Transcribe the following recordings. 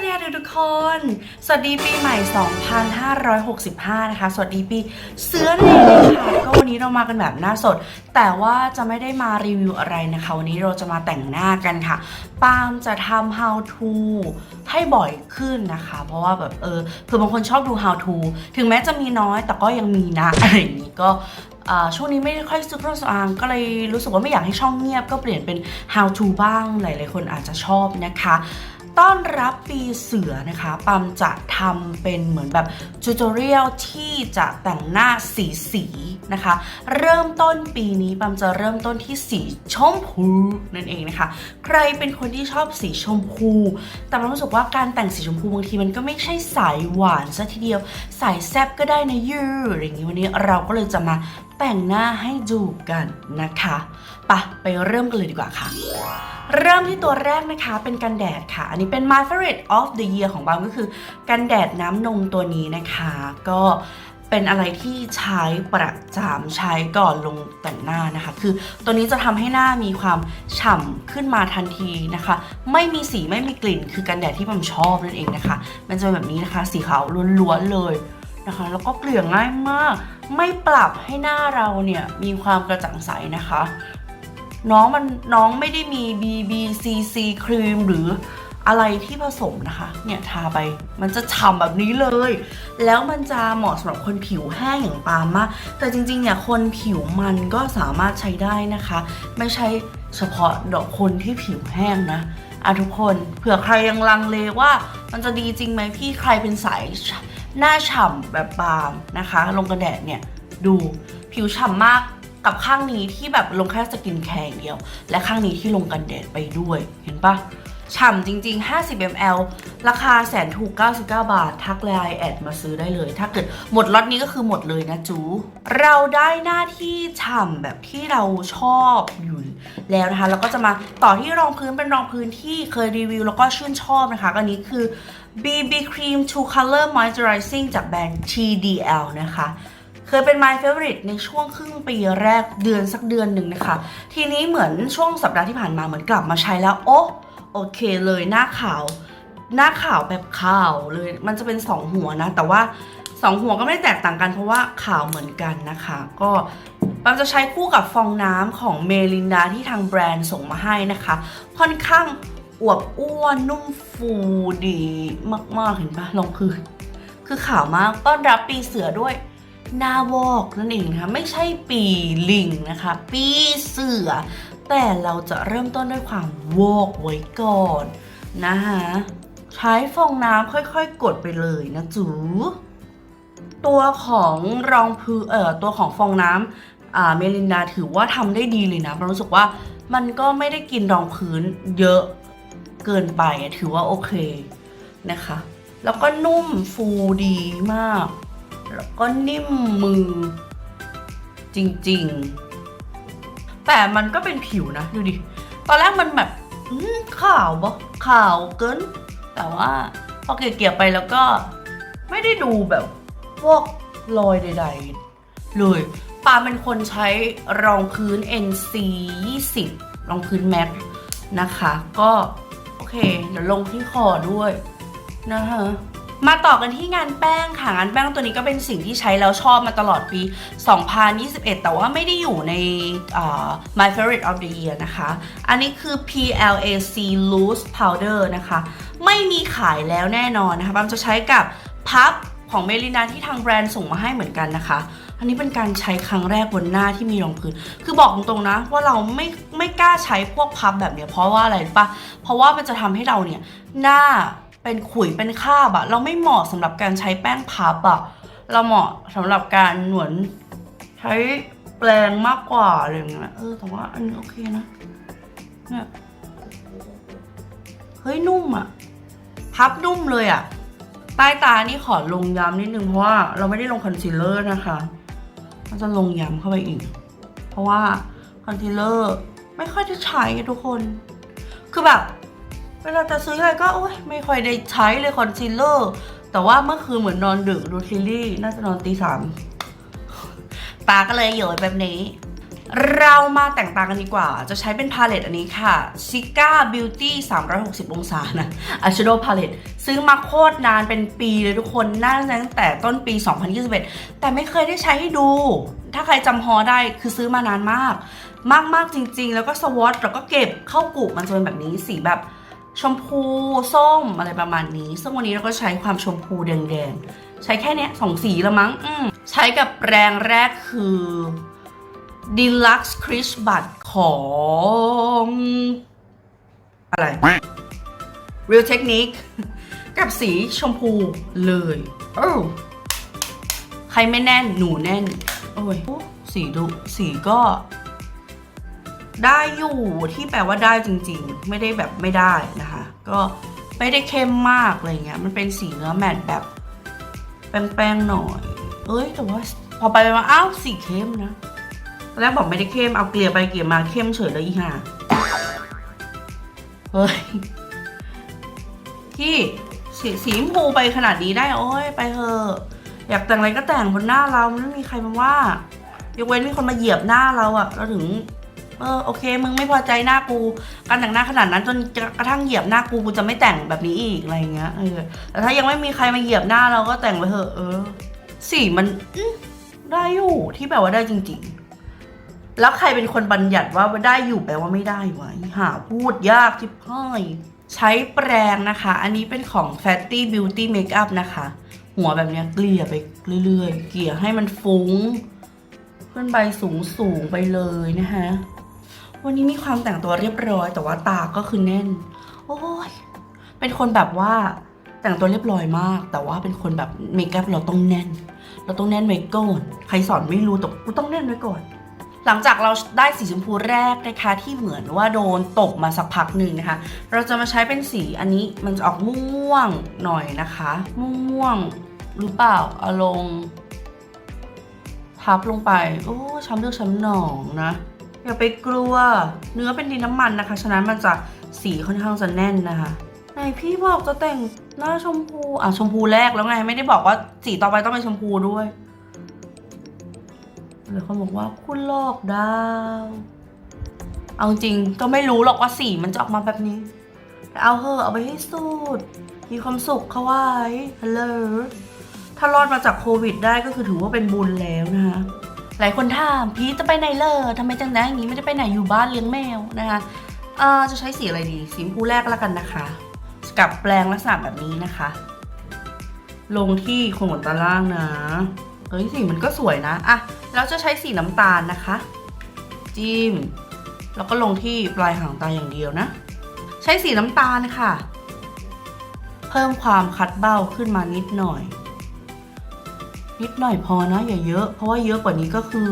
วัสดีทุกคน สวัสดีปีใหม่ 2565 นะคะ สวัสดีปีเสือนั่นเองค่ะก็วันนี้เรามากันแบบหน้าสด แต่ว่าจะไม่ได้มารีวิวอะไรนะคะ วันนี้เราจะมาแต่งหน้ากันค่ะ ปามจะทำ how to ให้บ่อยขึ้นนะคะ เพราะว่าแบบเออ คือบางคนชอบดู how to ถึงแม้จะมีน้อยแต่ก็ยังมีนะอะไรอย่างนี้ก็ช่วงนี้ไม่ค่อยซื้อเครื่องสำอางก็เลยรู้สึกว่าไม่อยากให้ช่องเงียบก็เปลี่ยนเป็น how to บ้างหลายๆคนอาจจะชอบนะคะ ต้อนรับปีเสือนะคะปัมจะทำเป็นเหมือนแบบทูตเรียลที่จะแต่งหน้าสีสีนะคะ เริ่มต้นปีนี้ปัมจะเริ่มต้นที่สีชมพูนั่นเองนะคะ ใครเป็นคนที่ชอบสีชมพู แต่ปัมรู้สึกว่าการแต่งสีชมพูบางทีมันก็ไม่ใช่สายหวานซะทีเดียว สายแซบก็ได้นะยูออย่างนี้วันนี้เราก็เลยจะมาแต่งหน้าให้ดูกันนะคะ ปะไปเริ่มกันเลยดีกว่าค่ะ เริ่มที่ตัวแรกนะคะเป็นกันแดดค่ะ อันนี้เป็น my favorite of the year ของบางก็คือ กันแดดน้ำนมตัวนี้นะคะ ก็เป็นอะไรที่ใช้ประจำใช้ก่อนลงแต่งหน้านะคะ คือตัวนี้จะทำให้หน้ามีความฉ่ำขึ้นมาทันทีนะคะ ไม่มีสีไม่มีกลิ่น คือกันแดดที่ผมชอบนั่นเองนะคะ มันจะเป็นแบบนี้นะคะสีขาวล้วนๆเลยนะคะ แล้วก็เกลี่ยง่ายมาก ไม่ปรับให้หน้าเราเนี่ยมีความกระจ่างใสนะคะ น้องมันน้องไม่ได้มี BBCC ครีมหรืออะไรที่ผสมนะคะ เนี่ยทาไป มันจะฉ่ำแบบนี้เลย แล้วมันจะเหมาะสำหรับคนผิวแห้งอย่างปาล์มมาก แต่จริงๆเนี่ยคนผิวมันก็สามารถใช้ได้นะคะ ไม่ใช่เฉพาะดอกคนที่ผิวแห้งนะอะทุกคนเผื่อใครยังลังเลว่ามันจะดีจริงไหมพี่ใครเป็นสายหน้าฉ่ำแบบปาล์มนะคะ ลงกระแดดเนี่ยดูผิวฉ่ำมาก กับข้างนี้ที่แบบลงแค่สกินแคร์อย่างเดียว และข้างนี้ที่ลงกันแดดไปด้วยเห็นปะฉ่ำจริง ๆ 50 ml ราคาแสนถูก 99 บาท ทักไลน์แอดมาซื้อได้เลย ถ้าเกิดหมดล็อตนี้ก็คือหมดเลยนะจู เราได้หน้าที่ฉ่ำแบบที่เราชอบอยู่แล้วนะคะ แล้วก็จะมาต่อที่รองพื้นเป็นรองพื้นที่เคยรีวิวแล้วก็ชื่นชอบนะคะ อันนี้คือ BB Cream Two Color Moisturizing จากแบรนด์ TDL นะคะ เคยเป็น my favorite ในช่วงครึ่งปีแรกเดือนสักเดือนหนึ่งนะคะ ทีนี้เหมือนช่วงสัปดาห์ที่ผ่านมาเหมือนกลับมาใช้แล้ว โอ้โอเคเลยหน้าขาว หน้าขาวแบบขาวเลยมันจะเป็น 2 หัวนะ แต่ว่า2หัวก็ไม่ได้แตกต่างกันเพราะว่าขาวเหมือนกันนะคะ ก็ปัมจะใช้คู่กับฟองน้ำของเมลินดาที่ทางแบรนด์ส่งมาให้นะคะ ค่อนข้างอวบอ้วนนุ่มฟูดีมากๆเห็นปะลองคือ คือขาวมากต้อนรับปีเสือด้วย หน้าวอกนั่นเองนะคะไม่ใช่ปีลิงนะคะ ปีเสือ แต่เราจะเริ่มต้นด้วยความวอกไว้ก่อนนะคะใช้ฟองน้ำค่อยๆ กดไปเลยนะจูตัวของรองพื้นเอ่อตัวของฟองน้ำอ่าเมลินดาถือว่าทำได้ดีเลยนะเรารู้สึกว่ามันก็ไม่ได้กินรองพื้นเยอะเกินไปถือว่าโอเคนะคะ แล้วก็นุ่มฟูดีมาก แล้วก็นิ่มมือ จริงๆ แต่มันก็เป็นผิวนะ ดูดิ ตอนแรกมันแบบอืมขาวปะขาวเกิน แต่ว่าพอเกลี่ยไปแล้วก็ไม่ได้ดูแบบพวกรอยใด ๆ เลยปาเป็นคนใช้รองพื้น NC 20รองพื้นแมทนะคะ ก็ โอเค เดี๋ยวลงที่คอด้วยนะคะ มาต่อกันที่งานแป้งค่ะงานแป้งตัวนี้ก็เป็นสิ่งที่ใช้แล้วชอบมาตลอดปี 2021 แต่ว่าไม่ได้อยู่ใน My Favorite of the Year นะคะ อันนี้คือ PLAC Loose Powder นะคะ ไม่มีขายแล้วแน่นอนนะคะบัมจะใช้กับพับของเมลินาที่ทางแบรนด์ส่งมาให้เหมือนกันนะคะ อันนี้เป็นการใช้ครั้งแรกบนหน้าที่มีรองพื้น คือบอกตรงๆนะ ว่าเราไม่ไม่กล้าใช้พวกพับแบบเนี้ยเพราะว่าอะไรปะเพราะว่ามันจะทำให้เราเนี่ยหน้า เป็นขุยเป็นคาบอะเราไม่เหมาะสำหรับการใช้แป้งพับอะเราเหมาะสำหรับการหนวนใช้แปรงมากกว่าอะไรอย่างเงี้ยเออแต่ว่าอันนี้โอเคนะเนี่ยเฮ้ยนุ่มอะพับนุ่มเลยอะใต้ตานี่ขอลงย้ำนิดนึงเพราะว่าเราไม่ได้ลงคอนซีลเลอร์นะคะเราจะลงย้ำเข้าไปอีก เพราะว่าคอนซีลเลอร์ไม่ค่อยได้ใช้ทุกคน คือแบบ เวลาจะซื้ออะไรก็โอ๊ยไม่ค่อยได้ใช้เลยคอนซีลเลอร์แต่ว่าเมื่อคืนเหมือนนอนดึกดูซีรีส์น่าจะนอนตีสามตาก็เลยโยยแบบนี้ เรามาแต่งตากันดีกว่า จะใช้เป็นพาเลตอันนี้ค่ะ Sika Beauty 360 องศานะ Eyeshadow Palette ซื้อมาโคตรนานเป็นปีเลยทุกคนน่าจะตั้งแต่ต้นปี 2021 แต่ไม่เคยได้ใช้ให้ดู ถ้าใครจำฮอได้คือซื้อมานานมาก มากๆจริง ๆ แล้วก็สวอตแล้วก็เก็บเข้ากลุ่มันจะเป็นแบบนี้สีแบบ ชมพูส้มอะไรประมาณนี้ ซึ่งวันนี้เราก็ใช้ความชมพูแดงๆ ใช้แค่เนี้ยสองสีละมั้งอืมใช้กับแปรงแรกคือ Deluxe Crisp Bud ของ อะไร Real Technique กับสีชมพูเลยโอ้ใครไม่แน่นหนูแน่น โอ้ย สีดู สีก็ ได้อยู่ที่แปลว่าได้จริงๆ ไม่ได้แบบไม่ได้นะคะ ก็ไม่ได้เข้มมากอะไรเงี้ยมันเป็นสีเนื้อแมตแบบแป้งๆหน่อย เอ้ยแต่ว่าพอไปไปมาอ้าวสีเข้มนะตอนแรกบอกไม่ได้เข้มเอาเกลี่ยไปเกลี่ยมาเข้มเฉยเลยอีห่าเฮ้ยที่สีสีชมพูไปขนาดนี้ได้โอ้ยไปเถอะอยากแต่งอะไรก็แต่งบนหน้าเรามันไม่มีใครมาว่ายกเว้นมีคนมาเหยียบหน้าเราอะเราถึง เออโอเค มึงไม่พอใจหน้ากู การแต่งหน้าขนาดนั้นจนกระทั่งเหยียบหน้ากูกูจะไม่แต่งแบบนี้อีกอะไรเงี้ยเออแต่ถ้ายังไม่มีใครมาเหยียบหน้าเราก็แต่งไปเถอะเออสีมันได้อยู่ที่แบบว่าได้จริง ๆ แล้วใครเป็นคนบัญญัติว่าได้อยู่แปลว่าไม่ได้วะหาพูดยากทิพห้อใช้แปรงนะคะ อันนี้เป็นของ Fatty Beauty Makeup นะคะ หัวแบบเนี้ยเกลี่ยไปเรื่อยๆ เกลี่ยให้มันฟุ้ง ขึ้นไปสูงสูงไปเลยนะคะ วันนี้มีความแต่งตัวเรียบร้อย แต่ว่าตาก็คือแน่น โอ้ยเป็นคนแบบว่าแต่งตัวเรียบร้อยมาก แต่ว่าเป็นคนแบบเมคอัพเราต้องแน่น เราต้องแน่นไว้ก่อนใครสอนไม่รู้แต่กูต้องแน่นไว้ก่อน หลังจากเราได้สีชมพูแรกนะคะที่เหมือนว่าโดนตกมาสักพักหนึ่งนะคะ เราจะมาใช้เป็นสีอันนี้มันจะออกม่วงๆหน่อยนะคะ ม่วงๆหรือเปล่าเอาลงทับลงไป โอ้ช้ำเลือดช้ำหนองนะ อย่าไปกลัว เนื้อเป็นดินน้ำมันนะคะ ฉะนั้นมันจะสีค่อนข้างจะแน่นนะคะไหนพี่บอกจะแต่งหน้าชมพู อะชมพูแรกแล้วไง ไม่ได้บอกว่าสีต่อไปต้องเป็นชมพูด้วยเลยเขาบอกว่าคุณลอกดาว เอาจริงก็ไม่รู้หรอกว่าสีมันจะออกมาแบบนี้ แต่เอาเถอะเอาไปให้สุด มีความสุขเข้าไว้ฮัลโหลถ้ารอดมาจากโควิดได้ก็คือถือว่าเป็นบุญแล้วนะคะ หลายคนถามพีทจะไปไหนเลยทำไมจังนะอย่างนี้ไม่ได้ไปไหนอยู่บ้านเลี้ยงแมวนะคะเออจะใช้สีอะไรดี สีชมพูแรกแล้วกันนะคะ กับแปลงลักษณะแบบนี้นะคะ ลงที่โคนขนตาล่างนะเอ้ยสีมันก็สวยนะอะแล้วจะใช้สีน้ำตาลนะคะ จิ้ม แล้วก็ลงที่ปลายหางตาอย่างเดียวนะ ใช้สีน้ำตาลค่ะ เพิ่มความคัดเบ้าขึ้นมานิดหน่อย นิดหน่อยพอนะอย่าเยอะ เพราะว่าเยอะกว่านี้ก็คือ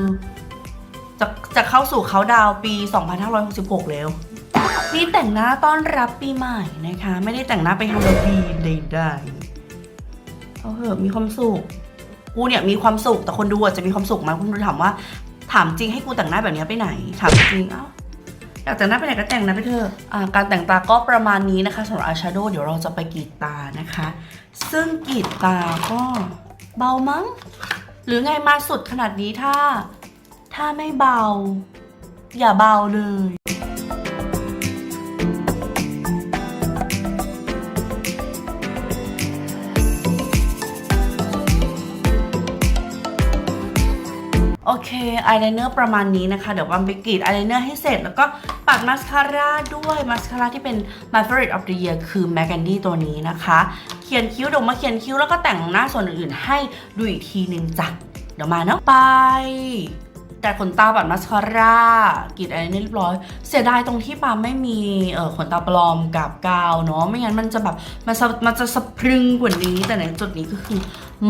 จะจะเข้าสู่เขาดาวน์ปี 2566 แล้ว นี่แต่งหน้าต้อนรับปีใหม่นะคะ ไม่ได้แต่งหน้าไปฮาโลวีนใดๆเอาเถอะมีความสุขกูเนี่ยมีความสุขแต่คนดูอาจจะมีความสุขไหมคุณดูถามว่า ถามจริงให้กูแต่งหน้าแบบนี้ไปไหน ถามจริงเอ้าอยากแต่งหน้าไปไหนก็แต่งนะไปเถอะอ่าการแต่งตาก็ประมาณนี้นะคะสำหรับอายแชโดว์เดี๋ยวเราจะไปกรีดตานะคะ ซึ่งกรีดตาก็ เบามั้ง หรือไงมาสุดขนาดนี้ถ้า ถ้าไม่เบา อย่าเบาเลย โอเคอายไลเนอร์ประมาณนี้นะคะ เดี๋ยววันไปกรีดอายไลเนอร์ให้เสร็จ แล้วก็ปัดมาสคาร่าด้วยมาสคาร่าที่เป็น my favorite of the year คือ m a c a n d y ตัวนี้นะคะ เขียนคิ้วเดี๋ยวมาเขียนคิ้วแล้วก็แต่งหน้าส่วนอื่นๆ ให้ดูอีกทีนึงจ้ะเดี๋ยวมาเนาะไปแต่ขนตาปัดมาสคาร่ากรีดอายไลเนอร์เรียบร้อย เสียดายตรงที่ปาไม่มีเอ่อขนตาปลอมกับกาวเนาะไม่งั้นมันจะแบบมันจะมันจะสะพรึงกว่านี้แต่ในจุดนี้ก็คือ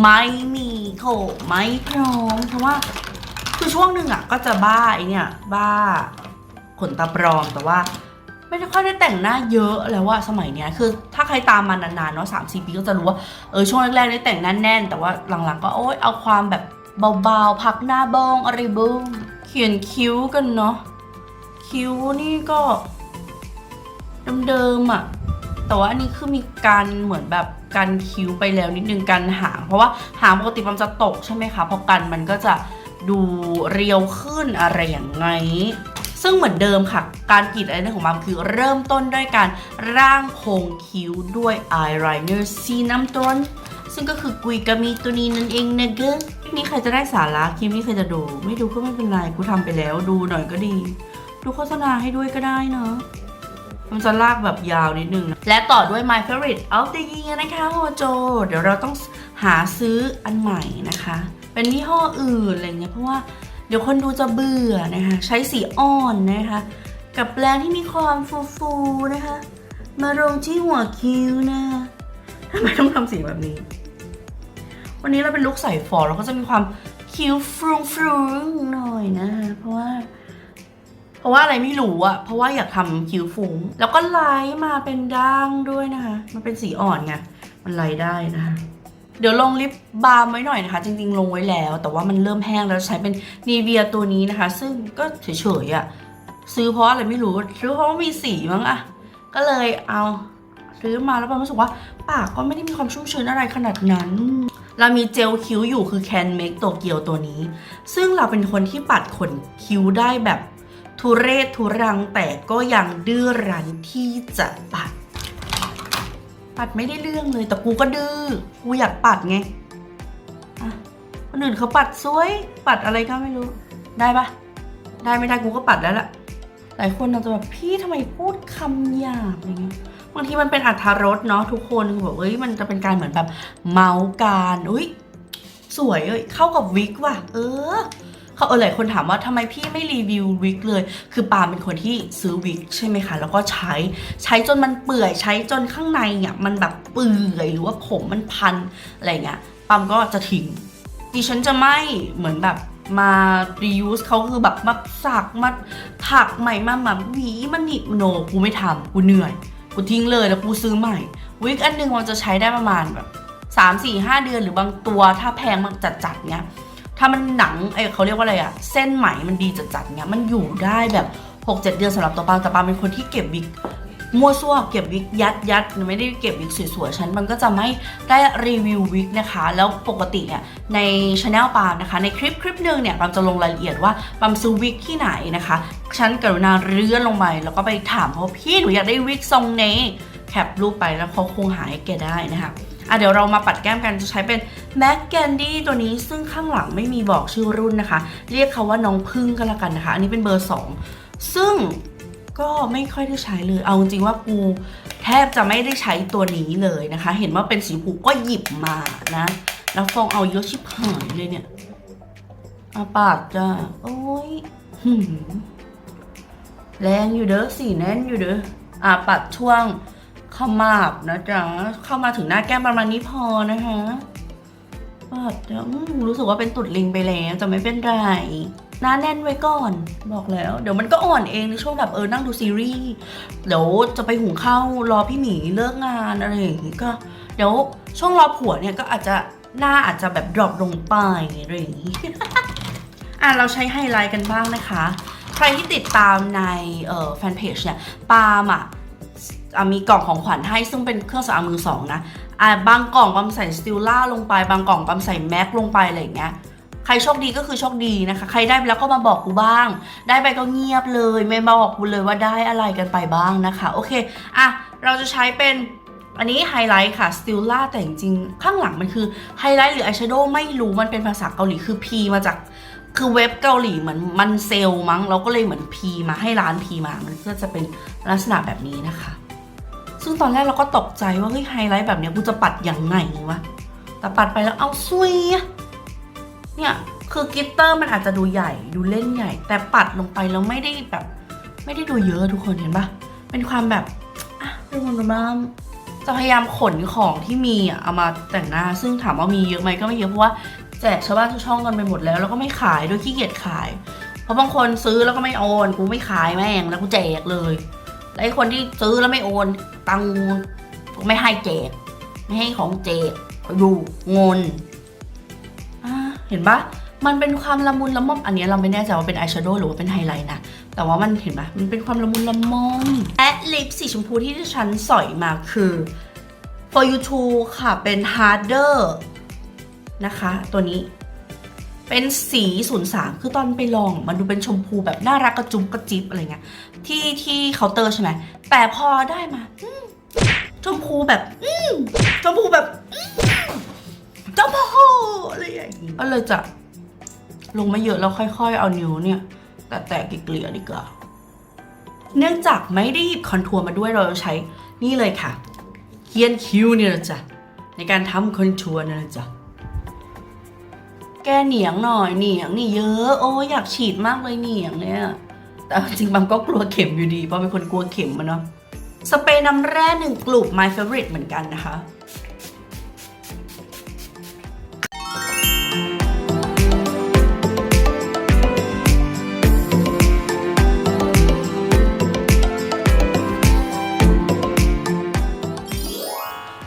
ไม่มีโถไม่พร้อมเพราะว่า คือช่วงหนึ่งอะก็จะบ้าไอเนี่ย บ้าขนตาปลอมแต่ว่า ไม่ได้ค่อยได้แต่งหน้าเยอะแล้วว่าสมัยเนี้ยคือถ้าใครตามมานานๆเนาะสามสี่ปีก็จะรู้ว่าเออช่วงแรกๆได้แต่งหน้าแน่น แต่ว่าหลังๆ ก็โอ๊ยเอาความแบบเบาๆ พักหน้าบ้องอะไรบ้างเขียนคิ้วกันเนาะคิ้วนี่ก็เดิมๆอะแต่ว่าอันนี้คือมีการเหมือนแบบกันคิ้วไปแล้วนิดนึงกันหาง เพราะว่าหางปกติมันจะตกใช่ไหมคะพอกันมันก็จะ ดูเรียวขึ้นอะไรอย่างไง ซึ่งเหมือนเดิมค่ะ การกรีดอายไลเนอร์ของมัมคือเริ่มต้นด้วยการร่างโครงคิ้วด้วยอายไลเนอร์สีน้ำตาลซึ่งก็คือกุยกามีตัวนี้นั่นเองนะเกคลิปนี้ใครจะได้สาระคลิปนี้ใครจะดู ไม่ดูก็ไม่เป็นไรกูทำไปแล้วดูหน่อยก็ดี ดูโฆษณาให้ด้วยก็ได้เนอะมันจะลากแบบยาวนิดนึงนะและต่อด้วย my favorite of the year นะคะโฮโจ เดี๋ยวเราต้องหาซื้ออันใหม่นะคะ เป็นยี่ห้ออื่นอะไรเงี้ยเพราะว่าเดี๋ยวคนดูจะเบื่อนะคะ ใช้สีอ่อนนะคะ กับแปรงที่มีความฟูๆนะคะ มาลงที่หัวคิ้วนะคะทำไมต้องทำสีแบบนี้ วันนี้เราเป็นลุคใส่ฟอร์เราก็จะมีความคิ้วฟรุงฟรุงๆหน่อยนะคะเพราะว่า เพราะว่าอะไรไม่รู้อะเพราะว่าอยากทำคิ้วฟุ้ง แล้วก็ไลท์มาเป็นด่างด้วยนะคะ มันเป็นสีอ่อนไงมันไลท์ได้นะคะ เดี๋ยวลงลิปบาล์มไว้หน่อยนะคะ จริงๆ ลงไว้แล้ว แต่ว่ามันเริ่มแห้งแล้วใช้เป็นนีเวียตัวนี้นะคะ ซึ่งก็เฉยๆอะซื้อเพราะอะไรไม่รู้ซื้อเพราะว่ามีสีมั้งอะก็เลยเอาซื้อมาแล้วปารู้สึกว่า ปากก็ไม่ได้มีความชุ่มชื้นอะไรขนาดนั้น เรามีเจลคิ้วอยู่คือ Can Make โตเกียวตัวนี้ ซึ่งเราเป็นคนที่ปัดขนคิ้วได้แบบทุเรศทุรังแต่ก็ยังดื้อรั้นที่จะปัด ปัดไม่ได้เรื่องเลย แต่กูก็ดื้อ กูอยากปัดไงอะคนอื่นเขาปัดสวย ปัดอะไรก็ไม่รู้ ได้ปะได้ไม่ได้กูก็ปัดแล้วล่ะ หลายคนอาจจะแบบพี่ทำไมพูดคำหยาบอย่างเงี้ย บางทีมันเป็นอัธรสเนาะทุกคนคือแบบเอ้ยมันจะเป็นการเหมือนแบบเมาส์การ อุ้ยสวยเอ้ยเข้ากับวิกว่ะ เออ เขาเออหลายคนถามว่าทำไมพี่ไม่รีวิววิกเลย คือปาเป็นคนที่ซื้อวิกใช่ไหมคะ แล้วก็ใช้ใช้จนมันเปื่อยใช้จนข้างในเนี่ยมันแบบเปื่อยหรือว่าผมมันพันอะไรเงี้ยปามก็จะทิ้งดิฉันจะไม่เหมือนแบบมา reuse เขาคือแบบมาสักมาถักใหม่มาแบบหวีมันหนีบโนกูไม่ทำกูเหนื่อย กูทิ้งเลยแล้วกูซื้อใหม่ วิกอันหนึงมันจะใช้ได้ประมาณแบบสามสี่ห้าเดือนหรือบางตัวถ้าแพงมันจัดๆเนี้ย ถ้ามันหนังเอ้เขาเรียกว่าอะไรอะเส้นไหมมันดีจัดๆเนี้ยมันอยู่ได้แบบ 6-7 เดือนสำหรับตัวปาล์มแต่ปาล์มเป็นคนที่เก็บวิกมั่วซั่วเก็บวิกยัดยัดไม่ได้เก็บวิกสวยๆฉันมันก็จะไม่ได้รีวิววิกนะคะ แล้วปกติเนี่ยในช anel ปาล์มนะคะ ในคลิปคลิปหนึ่งเนี่ยปาล์มจะลงรายละเอียดว่าปามซื้อวิกที่ไหนนะคะฉันกรุณาเลื่อนลงไปแล้วก็ไปถามเขาว่าพี่หนูอยากได้วิกทรงนี้แคปรูปไปแล้วเขาคงหาให้แกได้นะคะ อะเดี๋ยวเรามาปัดแก้มกันจะใช้เป็นแม็กแกนดี้ตัวนี้ซึ่งข้างหลังไม่มีบอกชื่อรุ่นนะคะ เรียกเขาว่าน้องพึ่งก็แล้วกันนะคะ อันนี้เป็นเบอร์ 2 ซึ่งก็ไม่ค่อยได้ใช้เลย เอาจริงว่ากูแทบจะไม่ได้ใช้ตัวนี้เลยนะคะ เห็นว่าเป็นสีชมพูก็หยิบมานะ แล้วฟองเอาเยอะชิบหายเลยเนี่ยอาปาดจ้าโอ้ยหืมแรงอยู่เด้อสีแน่นอยู่เด้ออะปัดช่วง ขมาบนะจ๊ะเข้ามาถึงหน้าแก้มประมาณนี้พอนะคะปัดจะอืมรู้สึกว่าเป็นตุดลิงไปแล้วจะไม่เป็นไรหน้าแน่นไว้ก่อน บอกแล้ว เดี๋ยวมันก็อ่อนเองในช่วงแบบเออนั่งดูซีรีส์เดี๋ยวจะไปหุงข้าวรอพี่หมีเลิกงานอะไรอย่างงี้ก็เดี๋ยวช่วงรอผัวเนี่ยก็อาจจะหน้าอาจจะแบบดรอปลงไปอะไรอย่างงี้อะเราใช้ไฮไลท์กันบ้างนะคะ ใครที่ติดตามในเอ่อแฟนเพจเนี่ยปาล์มอะ มีกล่องของขวัญให้ซึ่งเป็นเครื่องสำอางมือสองนะอะบางกล่องปั๊มใส่สติลล่าลงไป บางกล่องปั๊มใส่แม็กลงไปอะไรอย่างเงี้ยใครโชคดีก็คือโชคดีนะคะ ใครได้ไปแล้วก็มาบอกกูบ้าง ได้ไปก็เงียบเลย ไม่มาบอกกูเลยว่าได้อะไรกันไปบ้างนะคะ โอเคอะเราจะใช้เป็นอันนี้ไฮไลท์ค่ะสติลล่าแต่จริงๆข้างหลังมันคือไฮไลท์หรืออายแชโดว์ไม่รู้มันเป็นภาษาเกาหลีคือ P มาจากคือเว็บเกาหลีเหมือนมันเซลมั้ง เราก็เลยเหมือน P มาให้ร้าน P มา มันก็จะเป็นลักษณะแบบนี้นะคะ ซึ่งตอนแรกเราก็ตกใจว่าเฮ้ยไฮไลท์แบบเนี้ยกูจะปัดอยังไงวะ แต่ปัดไปแล้วเอาซุยเนี่ยคือกิตเตอร์มันอาจจะดูใหญ่ดูเล่นใหญ่ แต่ปัดลงไปแล้วไม่ได้แบบ ไม่ได้ดูเยอะทุกคนเห็นปะเป็นความแบบอะเรื่องมันบ้าจะพยายามขนของที่มีอะเอามาแต่งหน้า ซึ่งถามว่ามีเยอะไหมก็ไม่เยอะเพราะว่าแจกชาวบ้านชาวช่องกันไปหมดแล้ว แล้วก็ไม่ขายโดยขี้เกียจขาย เพราะบางคนซื้อแล้วก็ไม่โอน กูไม่ขายแม่งแล้วกูแจกเลย ไอ้คนที่ซื้อแล้วไม่โอนตังงูไม่ให้แจกไม่ให้ของแจกอยดูงนเห็นปะมันเป็นความละมุนละม่อมอันนี้เราไม่แน่ใจว่าเป็นอายแชโดว์หรือว่าเป็นไฮไลท์นะ แต่ว่ามันเห็นปะมันเป็นความละมุนละม่อมและลิปสีชมพูที่ดิฉันสอยมาคือ for you to ค่ะเป็น harder นะคะ ตัวนี้ เป็นสี03คือตอนไปลองมันดูเป็นชมพูแบบน่ารักกระจุมกระจิบอะไรเงี้ยที่ที่เคาน์เตอร์ใช่ไหมแต่พอได้มาชมพูแบบชมพูแบบอืมชมพูอะไรอย่างงี้ก็เลยจะลงม่เยอะแล้วค่อยๆ เอานิ้วเนี่ย แต่แตะๆเกลี่ยดีกว่าเนื่องจากไม่ได้หยิบคอนทัวร์มาด้วยเราจะใช้นี่เลยค่ะเคียนคิ้วเนี่ยนะจ๊ะในการทำคอนทัวร์นะจ๊ะ แกเหนียงหน่อยเหนียงนี่เยอะ โอ้ยอยากฉีดมากเลยเหนียงเนี่ยแต่จริงๆบัมก็กลัวเข็มอยู่ดี เพราะเป็นคนกลัวเข็มมันเนาะสเปรย์น้ำแร่หนึ่งกลุ่ม my favorite เหมือนกันนะคะ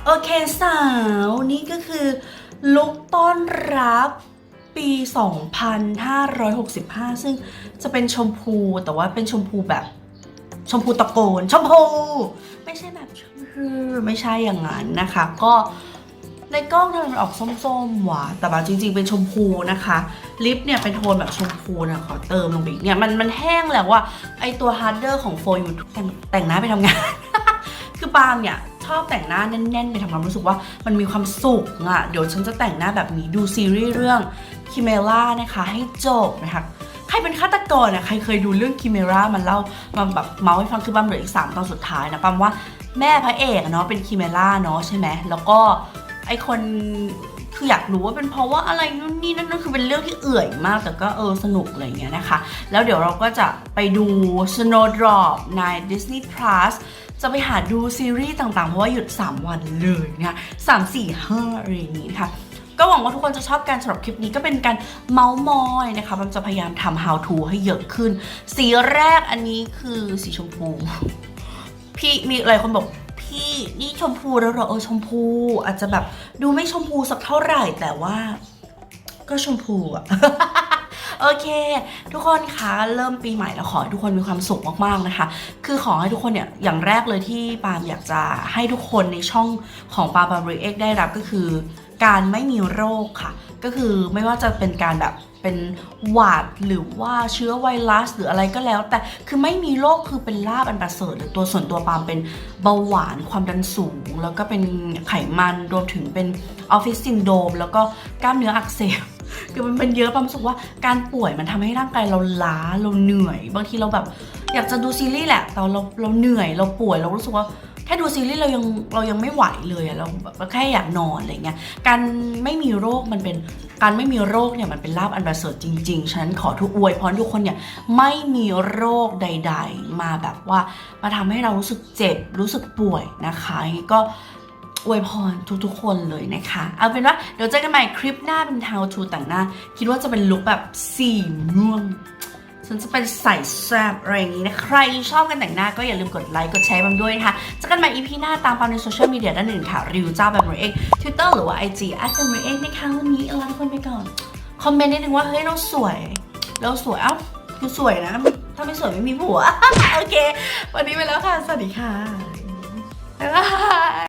โอเคสาว นี่ก็คือลุกต้อนรับ ปี 2565 ซึ่งจะเป็นชมพูแต่ว่าเป็นชมพูแบบ ชมพูตะโกน ชมพู ไม่ใช่แบบชมพูไม่ใช่อย่างนั้นนะคะ ก็ในกล้องทำไมมันออกส้มๆหวะแต่ว่าจริง ๆ เป็นชมพูนะคะ ลิปเนี่ยเป็นโทนแบบชมพูนะขอเติมลงไปอีกเนี่ยมันมันแห้งแล้วว่าไอตัวฮาร์ดเดอร์ของโฟยูแต่งแต่งหน้าไปทำงาน คือปาล์มเนี่ยชอบแต่งหน้าแน่นๆ ไปทำความรู้สึกว่ามันมีความสุขอะเดี๋ยวฉันจะแต่งหน้าแบบนี้ดูซีรีส์เรื่อง คิเมล่านะคะให้จบนะคะใครเป็นฆาตกรอะใครเคยดูเรื่องคิเมร่ามันเล่ามาแบบเมาให้ฟังคือบัมเหลืออีก 3 ตอนสุดท้ายนะปัมว่าแม่พระเอกเนาะเป็นคิเมร่าเนาะใช่ไหมแล้วก็ไอคนคืออยากรู้ว่าเป็นเพราะว่าอะไรนู่นนี่นั่นนั่นคือเป็นเรื่องที่เอื่อยมากแต่ก็เออสนุกอะไรเงี้ยนะคะ แล้วเดี๋ยวเราก็จะไปดู Snowdrop ใน Disney Plus จะไปหาดูซีรีส์ต่างๆ เพราะว่าหยุด 3 วันเลยนะสามสี่ห้าอะไรอย่างงี้นะคะ ก็หวังว่าทุกคนจะชอบการสำหรับคลิปนี้ก็เป็นการเมาส์มอยนะคะมันจะพยายามทำ how to ให้เยอะขึ้น สีแรกอันนี้คือสีชมพู พี่มีหลายคนบอกพี่นี่ชมพูแล้วเหรอเออชมพู อาจจะแบบดูไม่ชมพูสักเท่าไหร่แต่ว่า ก็ชมพูอะโอเค ทุกคนคะเริ่มปีใหม่แล้วขอให้ทุกคนมีความสุขมากๆนะคะ คือขอให้ทุกคนเนี่ยอย่างแรกเลยที่ปาล์มอยากจะให้ทุกคนในช่องของปาล์มปาล์มรีเอ็กได้รับก็คือ การไม่มีโรคค่ะ ก็คือไม่ว่าจะเป็นการแบบเป็นหวัดหรือว่าเชื้อไวรัสหรืออะไรก็แล้ว แต่คือไม่มีโรคคือเป็นลาบอันประเสริฐหรือตัวส่วนตัวปามเป็นเบาหวานความดันสูง แล้วก็เป็นไขมันรวมถึงเป็นออฟฟิศซินโดมแล้วก็กล้ามเนื้ออักเสบคือมันเป็นเยอะปามรู้สึกว่าการป่วยมันทำให้ร่างกายเราล้าเราเหนื่อย บางทีเราแบบ อยากจะดูซีรีส์แหละแต่เราเราเหนื่อยเราป่วยเรารู้สึกว่า ค่ดูซีรีส์เรายังเรายังไม่ไหวเลยอะเราแบบแค่อยากนอนอะไรเงี้ยการไม่มีโรคมันเป็นการไม่มีโรคเนี่ยมันเป็นลาบอันประเสริฐจริงๆ ฉะนั้นขอทุกอวยพรทุกคนเนี่ยไม่มีโรคใด ๆ มาแบบว่ามาทำให้เรารู้สึกเจ็บรู้สึกป่วยนะคะก็อวยพรทุกๆคนเลยนะคะ เอาเป็นว่าเดี๋ยวเจอกันใหม่คลิปหน้าเป็น how to แต่งหน้า คิดว่าจะเป็นลุคแบบสีม่วง ฉันจะเป็นใส่แซบอะไรอย่างนี้นะ ใครชอบกันแต่งหน้าก็อย่าลืมกดไลค์ กดแชร์มันด้วยนะคะจอกันใหม่ EP หน้าตามปามในโซเชียลมีเดียด้านอื่นค่ะ รีวิวเจ้าแบบเรเอง Twitter หรือว่า IG แอดแบบเรเองนะคะวันนี้ลาทุกคนไปก่อน คอมเมนต์นิดนึงว่า เฮ้ย เราสวย เราสวยเอ้าคือสวยนะ ถ้าไม่สวยไม่มีผัว โอเค วันนี้ไปแล้วค่ะ สวัสดีค่ะบ๊ายบาย